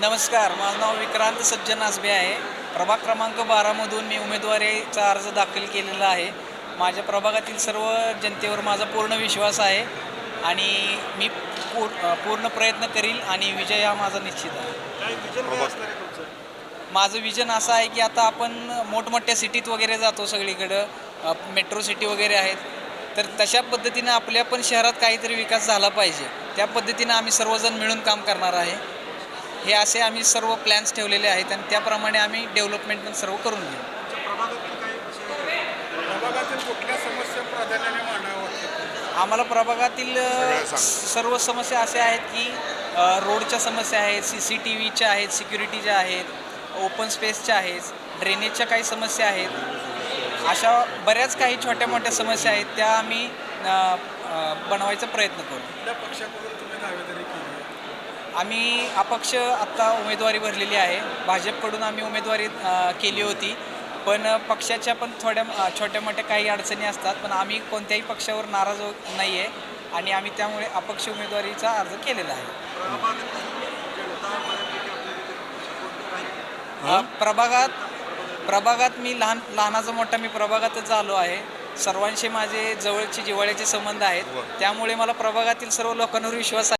नमस्कार माझं नाव विक्रांत सज्जन आसबे आहे. प्रभाग क्रमांक बारामधून मी उमेदवारीचा अर्ज दाखल केलेला आहे. माझ्या प्रभागातील सर्व जनतेवर माझा पूर्ण विश्वास आहे आणि मी पूर पूर्ण प्रयत्न करील आणि विजय हा माझा निश्चित आहे. माझं विजन असं आहे की आता आपण मोठमोठ्या सिटीत वगैरे जातो सगळीकडं. मेट्रो सिटी वगैरे आहेत. तर तशा पद्धतीनं आपल्या पण शहरात काहीतरी विकास झाला पाहिजे. त्या पद्धतीनं आम्ही सर्वजण मिळून काम करणार आहे. हे असे आम्ही सर्व प्लॅन्स ठेवलेले आहेत आणि त्याप्रमाणे आम्ही डेव्हलपमेंट पण सर्व करून घेऊ. आम्हाला प्रभागातील. सर्व समस्या अशा आहेत की रोडच्या समस्या आहेत सी सी टी व्हीच्या आहेत सिक्युरिटीच्या आहेत ओपन स्पेसच्या आहेत ड्रेनेजच्या काही समस्या आहेत. अशा बऱ्याच काही छोट्या मोठ्या समस्या आहेत त्या आम्ही बनवायचा प्रयत्न करू. आम्ही अपक्ष आत्ता उमेदवारी भरलेली आहे. भाजपकडून आम्ही उमेदवारी केली होती. पण पक्षाच्या पण थोड्या छोट्या मोठ्या काही अडचणी असतात. पण आम्ही कोणत्याही पक्षावर नाराज नाही आहे आणि आम्ही त्यामुळे अपक्ष उमेदवारीचा अर्ज केलेला आहे. प्रभागात प्रभागात मी लहान लहानाचा मोठा मी प्रभागातच आलो आहे. सर्वांशी माझे जवळचे जिव्हाळ्याचे संबंध आहेत. त्यामुळे मला प्रभागातील सर्व लोकांवर विश्वास आहे.